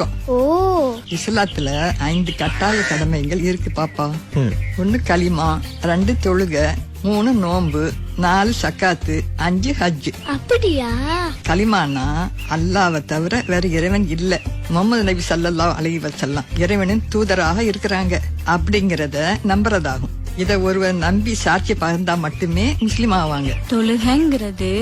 வணக்கம் ஓ. இஸ்லாத்துல ஐந்து கட்டாய கடமைகள் இருக்கு பாப்பா. ஒண்ணு களிமா ரெண்டு தொழுக மூணு நோன்பு நாலு சக்காத்து அஞ்சு ஹஜ். அப்படியா? களிமானா அல்லாவை தவிர வேற இறைவன் இல்ல. முகமது நபி ஸல்லல்லாஹு அலைஹி வஸல்லம் இறைவனின் தூதராக இருக்கிறாங்க. அப்படிங்கறத நம்புறதாகும். இத ஒருவர் நம்பி சாட்சி பகிர்ந்தா மட்டுமே முஸ்லிம் ஆவாங்க. தொழுகைங்கிறது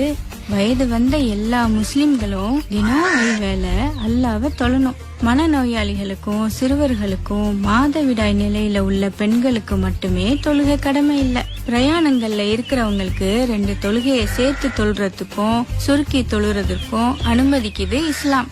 வயது வந்த எல்லா முஸ்லிம்களும் தினம் ஐவேளை அல்லாவை தொழணும். மனநோயாளிகளுக்கும் சிறுவர்களுக்கும் மாதவிடாய் நிலையில உள்ள பெண்களுக்கு மட்டுமே தொழுகை கடமை இல்ல. பிரயாணங்கள்ல இருக்கிறவங்களுக்கு ரெண்டு தொழுகையை சேர்த்து தொழுறதுக்கும் சுருக்கி தொழுறதுக்கும் அனுமதிக்குது இஸ்லாம்.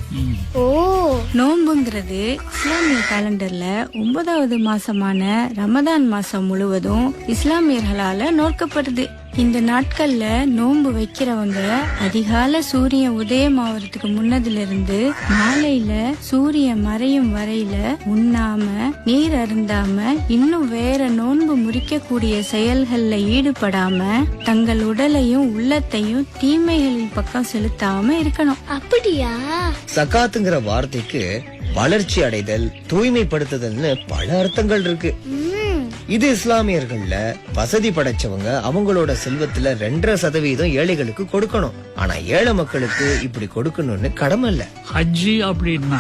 ஓ. நோன்புங்கிறது இஸ்லாமிய காலண்டர்ல ஒன்பதாவது மாசமான ரமதான் மாசம் முழுவதும் இஸ்லாமியர்களால நோக்கப்படுது. இந்த நாட்கள்ல நோன்பு வைக்கிறவங்க அதிகால சூரியன் உதயம் ஆவறதுக்கு முன்னதுல இருந்து மாலையில சூரியன் மறையும் வரையில உண்ணாம நீர் அருந்தாம இன்னும் வேற நோன்பு முறிக்கக்கூடிய செயல்கள்ல ஈடுபடாம தங்கள் உடலையும் உள்ளத்தையும் தீமைகளின் பக்கம் செலுத்தாம இருக்கணும். அப்படியா? சகாத்துங்கிற வார்த்தைக்கு வளர்ச்சி அடைதல் தூய்மைப்படுத்துதல்னு பல அர்த்தங்கள் இருக்கு. இது இஸ்லாமியர்கள்ல வசதி படைச்சவங்க அவங்களோட செல்வத்துல ரெண்டரை சதவீதம் ஏழைகளுக்கு கொடுக்கணும். ஆனா ஏழை மக்களுக்கு இப்படி கொடுக்கணும்னு கடமை இல்ல. ஹஜ்ஜி அப்படின்னா